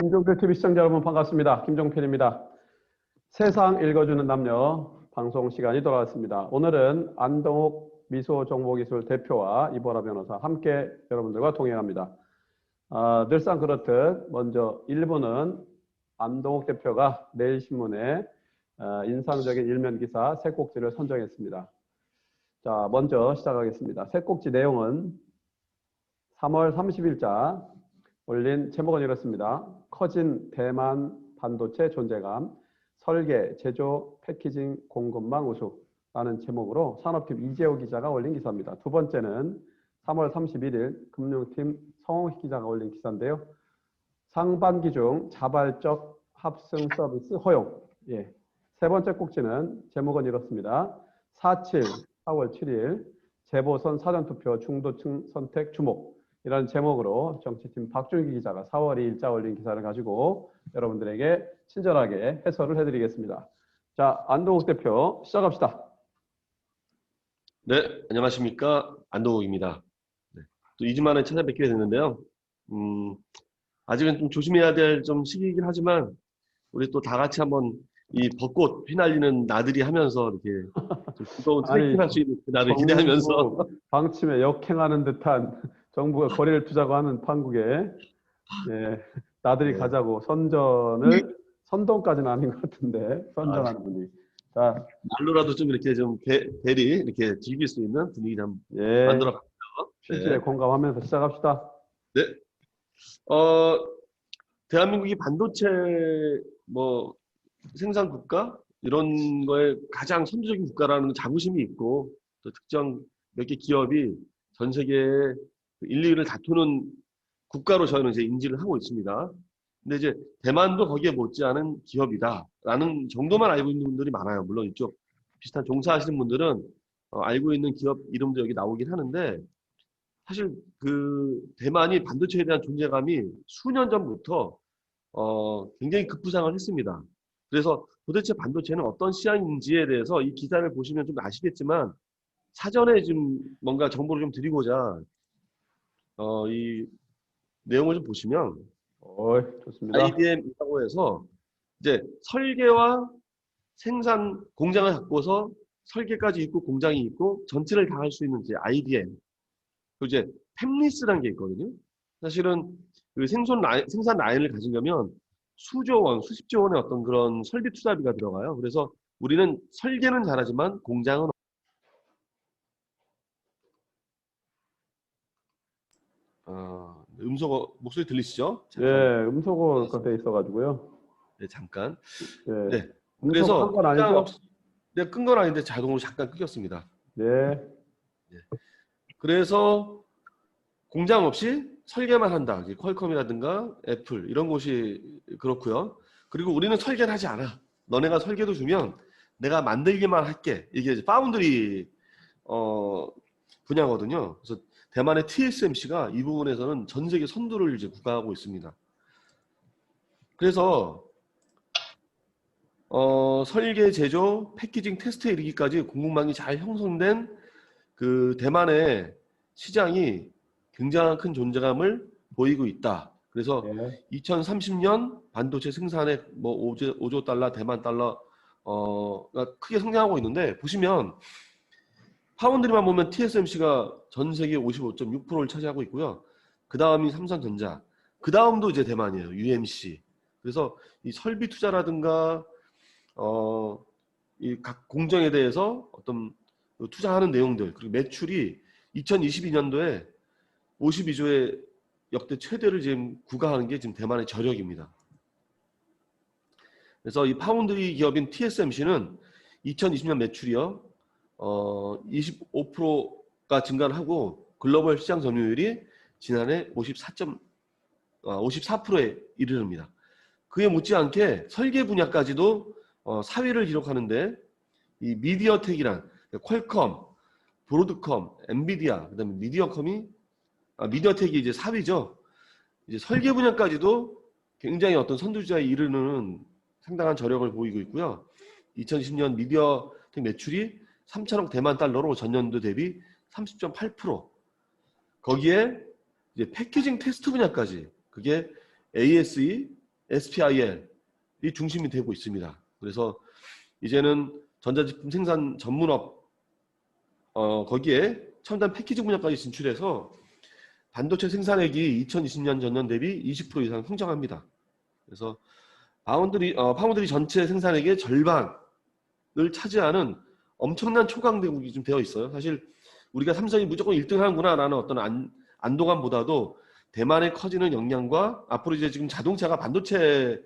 김종필 TV 시청자 여러분 반갑습니다. 김종필입니다. 세상 읽어주는 남녀 방송 시간이 돌아왔습니다. 오늘은 안동욱 미소정보기술 대표와 이보라 변호사 함께 여러분들과 동행합니다. 아, 늘상 그렇듯 먼저 1부는 안동욱 대표가 내일신문에 아, 인상적인 일면 기사 세 꼭지를 선정했습니다. 자, 먼저 시작하겠습니다. 세 꼭지 내용은 3월 30일자 올린 제목은 이렇습니다. 커진 대만 반도체 존재감, 설계, 제조, 패키징, 공급망 우수라는 제목으로 산업팀 이재호 기자가 올린 기사입니다. 두 번째는 3월 31일 금융팀 성홍희 기자가 올린 기사인데요. 상반기 중 자발적 합승 서비스 허용. 예. 세 번째 꼭지는 제목은 이렇습니다. 47, 4월 7일 재보선 사전투표 중도층 선택 주목. 이런 제목으로 정치팀 박준기 기자가 4월 2일자 올린 기사를 가지고 여러분들에게 친절하게 해설을 해드리겠습니다. 자, 안동욱 대표 시작합시다. 네, 안녕하십니까. 안동욱입니다. 네, 또 2주 만에 찾아뵙게 됐는데요. 음, 아직은 좀 조심해야 될 좀 시기이긴 하지만, 우리 또 다 같이 한번 이 벚꽃 휘날리는 나들이 하면서 이렇게 좀 즐거운 아니, 트레킹 할 수 있는 그 날을 기대하면서, 방침에 역행하는 듯한 정부가 거리를 두자고 하는 판국에 예, 나들이 네. 가자고 선전을 선동까지는 아닌 것 같은데 선전하는 분이 자, 날로라도 좀 이렇게 좀 대, 대리 이렇게 즐길 수 있는 분위기를 한번 예, 만들어 가. 취지에 공감하면서 시작합시다. 어, 대한민국이 반도체 뭐 생산 국가? 이런 거에 가장 선두적인 국가라는 자부심이 있고 또 특정 몇 개 기업이 전 세계에 1, 2위를 다투는 국가로 저희는 이제 인지를 하고 있습니다. 근데 이제 대만도 거기에 못지않은 기업이다라는 정도만 알고 있는 분들이 많아요. 물론 이쪽 비슷한 종사하시는 분들은 어, 알고 있는 기업 이름도 여기 나오긴 하는데 사실 그 대만이 반도체에 대한 존재감이 수년 전부터 어, 굉장히 급부상을 했습니다. 그래서 도대체 반도체는 어떤 시장인지에 대해서 이 기사를 보시면 좀 아시겠지만 사전에 좀 뭔가 정보를 좀 드리고자 어, 이 내용을 좀 보시면 어, 좋습니다. IDM이라고 해서 이제 설계와 생산 공장을 갖고서 설계까지 있고 공장이 있고 전체를 다 할 수 있는 이제 IDM 그리고 이제 팹리스라는 게 있거든요. 사실은 그 생산 라인, 생산 라인을 가지려면 수조 원, 수십조 원의 어떤 그런 설비 투자비가 들어가요. 그래서 우리는 설계는 잘하지만 공장은 음소거 목소리 들리시죠? 예, 음소거가 돼 있어가지고요. 네, 잠깐. 예, 네. 음소거 그래서 한건 아니죠? 네, 끈건 아닌데 자동으로 잠깐 끄겼습니다. 예, 그래서 공장 없이 설계만 한다. 퀄컴이라든가 애플 이런 곳이 그렇고요. 그리고 우리는 설계를 하지 않아. 너네가 설계도 주면 내가 만들기만 할게. 이게 파운드리 어, 분야거든요. 그래서 대만의 TSMC가 이 부분에서는 전 세계 선두를 이제 구가하고 있습니다. 그래서 어, 설계, 제조, 패키징, 테스트에 이르기까지 공급망이 잘 형성된 그 대만의 시장이 굉장한 큰 존재감을 보이고 있다. 그래서 예, 2030년 반도체 생산액 뭐 5조, 5조 달러, 대만 달러 어가 크게 성장하고 있는데 보시면 파운드리만 보면 TSMC가 전 세계 55.6%를 차지하고 있고요. 그 다음이 삼성전자, 그 다음도 이제 대만이에요. UMC. 그래서 이 설비 투자라든가 어 이 각 공정에 대해서 어떤 그 투자하는 내용들 그리고 매출이 2022년도에 52조의 역대 최대를 지금 구가하는 게 지금 대만의 저력입니다. 그래서 이 파운드리 기업인 TSMC는 2020년 매출이요, 어, 25%가 증가를 하고 글로벌 시장 점유율이 지난해 54점, 어, 54%에 이르릅니다. 그에 못지않게 설계 분야까지도 어, 4위를 기록하는데 이 미디어텍이란 퀄컴, 브로드컴, 엔비디아, 그다음에 미디어컴이 아, 미디어텍이 이제 4위죠. 이제 설계 분야까지도 굉장히 어떤 선두주자에 이르는 상당한 저력을 보이고 있고요. 2020년 미디어텍 매출이 3천억 대만 달러로 전년도 대비 30.8% 거기에 이제 패키징 테스트 분야까지 그게 ASE, SPIL이 중심이 되고 있습니다. 그래서 이제는 전자제품 생산 전문업 어, 거기에 첨단 패키징 분야까지 진출해서 반도체 생산액이 2020년 전년 대비 20% 이상 성장합니다. 그래서 파운드리 어, 파운드리 전체 생산액의 절반을 차지하는 엄청난 초강대국이 좀 되어 있어요. 사실 우리가 삼성이 무조건 1등 하는구나라는 어떤 안, 안도감보다도 대만의 커지는 역량과 앞으로 이제 지금 자동차가 반도체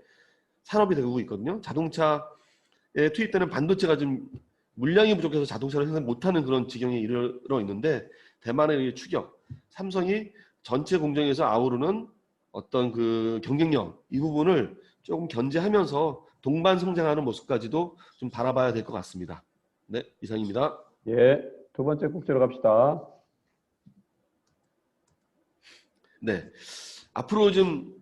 산업이 되고 있거든요. 자동차에 투입되는 반도체가 좀 물량이 부족해서 자동차를 생산 못하는 그런 지경에 이르러 있는데 대만의 이 추격, 삼성이 전체 공정에서 아우르는 어떤 그 경쟁력 이 부분을 조금 견제하면서 동반 성장하는 모습까지도 좀 바라봐야 될 것 같습니다. 네, 이상입니다. 예, 두 번째 국제로 갑시다. 네. 앞으로 좀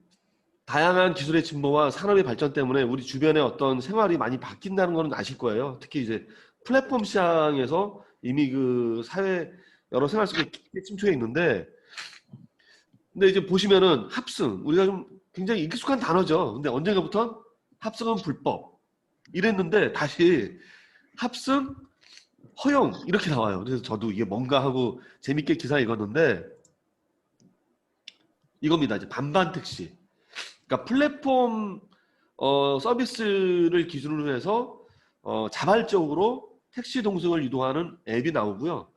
다양한 기술의 진보와 산업의 발전 때문에 우리 주변의 어떤 생활이 많이 바뀐다는 거는 아실 거예요. 특히 이제 플랫폼 시장에서 이미 그 사회 여러 생활 속에 깊게 침투해 있는데 근데 이제 보시면은 합승 우리가 좀 굉장히 익숙한 단어죠. 근데 언젠가부터 합승은 불법 이랬는데 다시 합승 허용 이렇게 나와요. 그래서 저도 이게 뭔가 하고 재밌게 기사 읽었는데 이겁니다. 이제 반반 택시. 그러니까 플랫폼 어, 서비스를 기준으로 해서 어, 자발적으로 택시 동승을 유도하는 앱이 나오고요.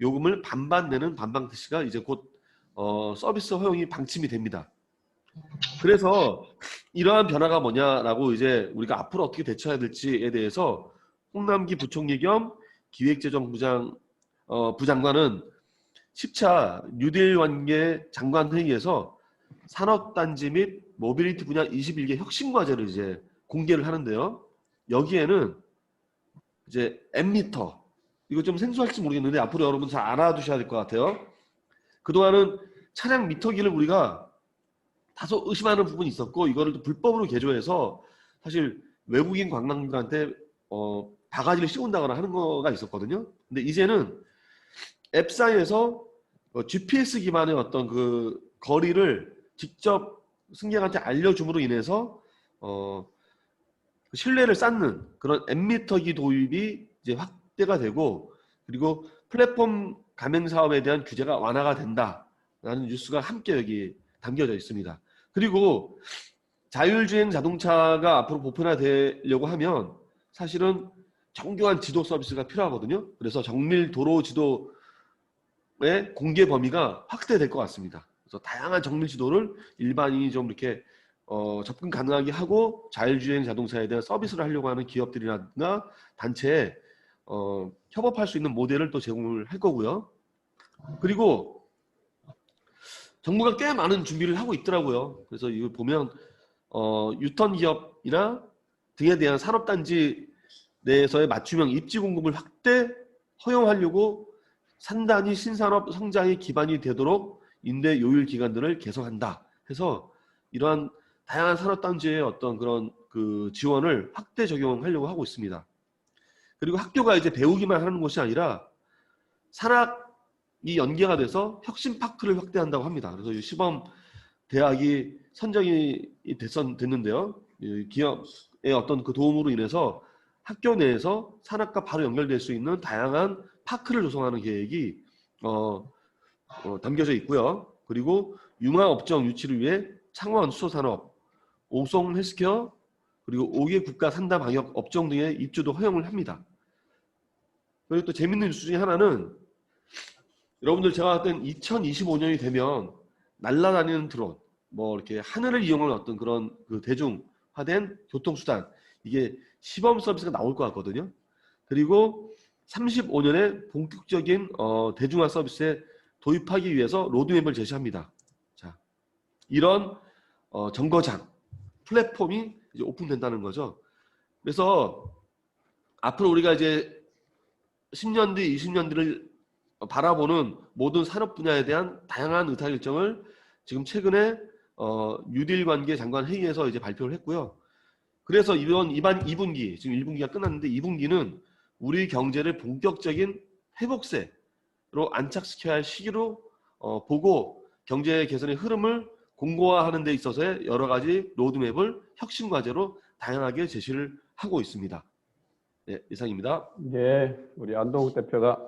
요금을 반반 내는 반반 택시가 이제 곧 어, 서비스 허용이 방침이 됩니다. 그래서 이러한 변화가 뭐냐라고 이제 우리가 앞으로 어떻게 대처해야 될지에 대해서 홍남기 부총리 겸 기획재정부장 어, 부장관은 10차 뉴딜 관계 장관 회의에서 산업단지 및 모빌리티 분야 21개 혁신 과제를 이제 공개를 하는데요. 여기에는 이제 엠미터 이거 좀 생소할지 모르겠는데 앞으로 여러분 잘 알아두셔야 될 것 같아요. 그동안은 차량 미터기를 우리가 다소 의심하는 부분이 있었고 이거를 또 불법으로 개조해서 사실 외국인 관광객한테 어, 바가지를 씌운다거나 하는 거가 있었거든요. 근데 이제는 앱상에서 어, GPS 기반의 어떤 그 거리를 직접 승객한테 알려줌으로 인해서 어, 그 신뢰를 쌓는 그런 앱미터기 도입이 이제 확대가 되고 그리고 플랫폼 가맹 사업에 대한 규제가 완화가 된다라는 뉴스가 함께 여기 담겨져 있습니다. 그리고 자율주행 자동차가 앞으로 보편화되려고 하면 사실은 정교한 지도 서비스가 필요하거든요. 그래서 정밀 도로 지도의 공개 범위가 확대될 것 같습니다. 그래서 다양한 정밀 지도를 일반인이 좀 이렇게 어, 접근 가능하게 하고 자율주행 자동차에 대한 서비스를 하려고 하는 기업들이나 단체에 어, 협업할 수 있는 모델을 또 제공을 할 거고요. 그리고 정부가 꽤 많은 준비를 하고 있더라고요. 그래서 이걸 보면 어, 유턴 기업이나 등에 대한 산업단지 내에서의 맞춤형 입지 공급을 확대 허용하려고 산단위 신산업 성장의 기반이 되도록 임대 요율 기간들을 개선한다. 해서 이러한 다양한 산업 단지의 어떤 그런 그 지원을 확대 적용하려고 하고 있습니다. 그리고 학교가 이제 배우기만 하는 것이 아니라 산학이 연계가 돼서 혁신 파크를 확대한다고 합니다. 그래서 이 시범 대학이 선정이 됐, 됐는데요. 이 기업의 어떤 그 도움으로 인해서 학교 내에서 산학과 바로 연결될 수 있는 다양한 파크를 조성하는 계획이 어, 어, 담겨져 있고요. 그리고 융화 업종 유치를 위해 창원 수소산업, 오송 헬스케어, 그리고 5개 국가 산다 방역 업종 등의 입주도 허용을 합니다. 그리고 또 재밌는 뉴스 중에 하나는 여러분들 제가 땐 2025년이 되면 날아다니는 드론, 뭐 이렇게 하늘을 이용하는 어떤 그런 그 대중화된 교통수단 이게 시범 서비스가 나올 것 같거든요. 그리고 35년에 본격적인 어, 대중화 서비스에 도입하기 위해서 로드맵을 제시합니다. 자, 이런 어, 정거장 플랫폼이 이제 오픈된다는 거죠. 그래서 앞으로 우리가 이제 10년 뒤, 20년 뒤를 바라보는 모든 산업 분야에 대한 다양한 의사 결정을 지금 최근에 어, 뉴딜 관계 장관 회의에서 이제 발표를 했고요. 그래서 이번 이번 2분기 지금 1분기가 끝났는데 2분기는 우리 경제를 본격적인 회복세로 안착시켜야 할 시기로 어, 보고 경제 개선의 흐름을 공고화하는 데 있어서의 여러 가지 로드맵을 혁신 과제로 다양하게 제시를 하고 있습니다. 네, 이상입니다. 예, 우리 안동욱 대표가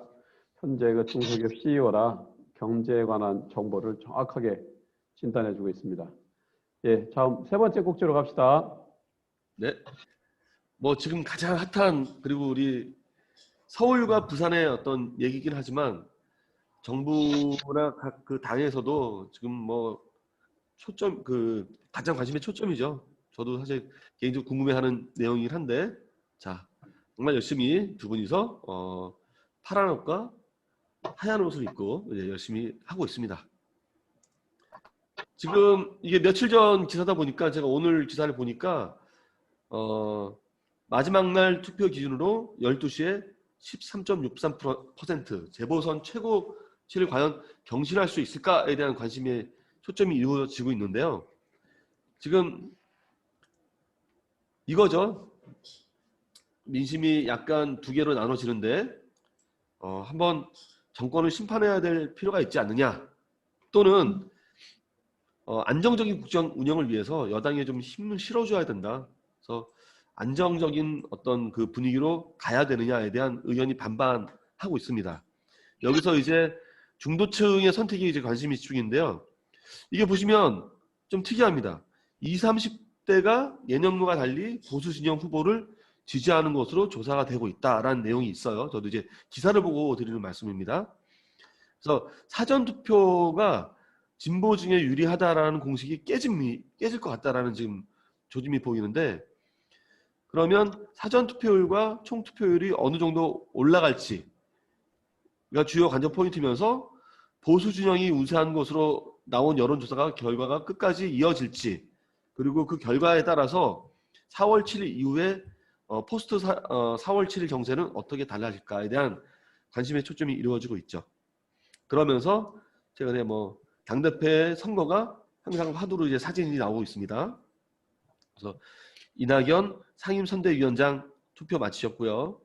현재 그 중소기업 CEO라 경제에 관한 정보를 정확하게 진단해주고 있습니다. 예, 다음 세 번째 꼭지로 갑시다. 네. 뭐 지금 가장 핫한 그리고 우리 서울과 부산의 어떤 얘기긴 하지만 정부나 각 그 당에서도 지금 뭐 초점 그 가장 관심의 초점이죠. 저도 사실 개인적으로 궁금해하는 내용이긴 한데 자 정말 열심히 두 분이서 어, 파란 옷과 하얀 옷을 입고 열심히 하고 있습니다. 지금 이게 며칠 전 기사다 보니까 제가 오늘 기사를 보니까 어, 마지막 날 투표 기준으로 12시에 13.63% 재보선 최고치를 과연 경신할 수 있을까에 대한 관심의 초점이 이루어지고 있는데요. 지금 이거죠. 민심이 약간 두 개로 나눠지는데 어, 한번 정권을 심판해야 될 필요가 있지 않느냐 또는 어, 안정적인 국정 운영을 위해서 여당에 좀 힘을 실어줘야 된다. 그래서 안정적인 어떤 그 분위기로 가야 되느냐에 대한 의견이 반반하고 있습니다. 여기서 이제 중도층의 선택이 이제 관심이 집중인데요. 이게 보시면 좀 특이합니다. 20, 30대가 예년과 달리 보수 진영 후보를 지지하는 것으로 조사가 되고 있다라는 내용이 있어요. 저도 이제 기사를 보고 드리는 말씀입니다. 그래서 사전 투표가 진보층에 유리하다라는 공식이 깨짐이 깨질 것 같다라는 지금 조짐이 보이는데 그러면 사전 투표율과 총 투표율이 어느 정도 올라갈지가 주요 관전 포인트면서 보수 진영이 우세한 것으로 나온 여론조사가 결과가 끝까지 이어질지 그리고 그 결과에 따라서 4월 7일 이후에 어, 포스트 사, 어, 4월 7일 정세는 어떻게 달라질까에 대한 관심의 초점이 이루어지고 있죠. 그러면서 최근에 뭐 당대표의 선거가 항상 화두로 이제 사진이 나오고 있습니다. 그래서 이낙연 상임선대위원장 투표 마치셨고요.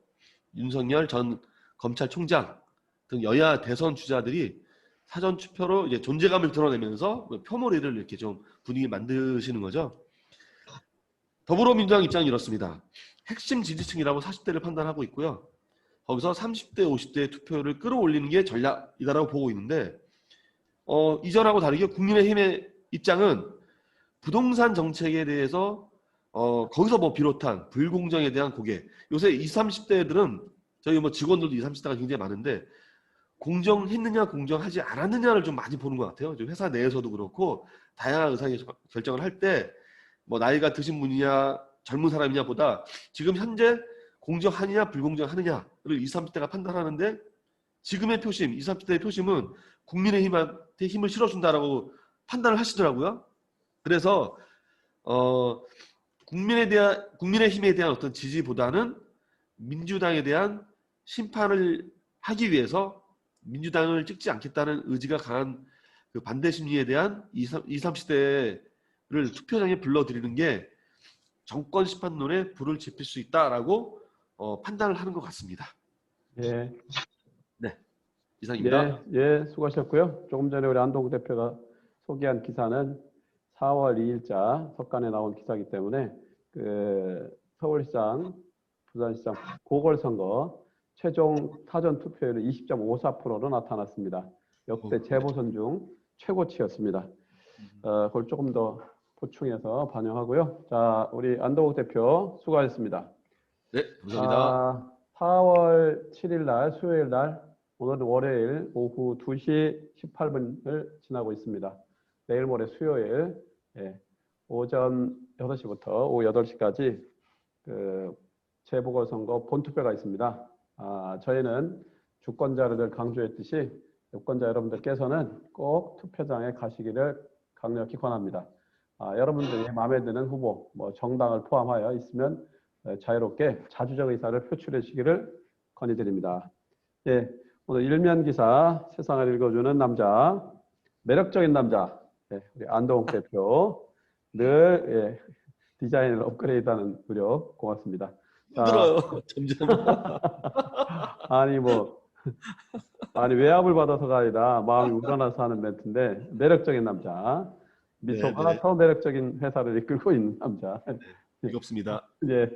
윤석열 전 검찰총장 등 여야 대선 주자들이 사전 투표로 이제 존재감을 드러내면서 뭐 표몰이를 이렇게 좀 분위기 만드시는 거죠. 더불어민주당 입장은 이렇습니다. 핵심 지지층이라고 40대를 판단하고 있고요. 거기서 30대, 50대의 투표를 끌어올리는 게 전략이다라고 보고 있는데 어, 이전하고 다르게 국민의힘의 입장은 부동산 정책에 대해서 어, 거기서 뭐 비롯한 불공정에 대한 고개. 요새 20, 30대들은 저희 뭐 직원들도 20, 30대가 굉장히 많은데 공정했느냐 공정하지 않았느냐를 좀 많이 보는 것 같아요. 회사 내에서도 그렇고 다양한 의사의 결정을 할 때 뭐 나이가 드신 분이냐 젊은 사람이냐 보다 지금 현재 공정하느냐 불공정하느냐를 20, 30대가 판단하는데 지금의 표심, 20, 30대의 표심은 국민의힘한테 힘을 실어준다라고 판단을 하시더라고요. 그래서 어, 국민에 대한 국민의힘에 대한 어떤 지지보다는 민주당에 대한 심판을 하기 위해서 민주당을 찍지 않겠다는 의지가 강한 그 반대 심리에 대한 20, 30대를 투표장에 불러들이는 게 정권 심판론에 불을 지필 수 있다라고 어, 판단을 하는 것 같습니다. 예, 이상입니다. 예, 예, 수고하셨고요. 조금 전에 우리 안동욱 대표가 소개한 기사는 4월 2일자 석간에 나온 기사이기 때문에 그 서울시장, 부산시장 보궐선거 최종 사전 투표율은 20.54%로 나타났습니다. 역대 재보선 중 최고치였습니다. 어, 그걸 조금 더 보충해서 반영하고요. 자, 우리 안동욱 대표 수고하셨습니다. 네, 감사합니다. 아, 4월 7일 날 수요일 날 오늘은 월요일 오후 2시 18분을 지나고 있습니다. 내일 모레 수요일 예, 오전 6시부터 오후 8시까지 그 재보궐선거 본투표가 있습니다. 아, 저희는 주권자를 늘 강조했듯이 유권자 여러분들께서는 꼭 투표장에 가시기를 강력히 권합니다. 아, 여러분들이 마음에 드는 후보, 뭐 정당을 포함하여 있으면 어, 자유롭게 자주적 의사를 표출해 주시기를 건의드립니다. 예, 오늘 일면 기사 세상을 읽어주는 남자, 매력적인 남자, 예, 우리 안동욱 대표 늘 예, 디자인을 업그레이드하는 노력 고맙습니다. 자, 힘들어요. 점점. 아니 뭐 아니 외압을 받아서가 아니라 마음이 우러나서 하는 멘트인데 매력적인 남자 미소가 네, 네. 더 매력적인 회사를 이끌고 있는 남자. 즐겁습니다. 예,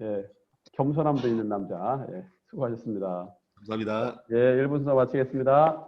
예, 겸손함도 있는 남자. 예, 수고하셨습니다. 감사합니다. 예, 1분 수사 마치겠습니다.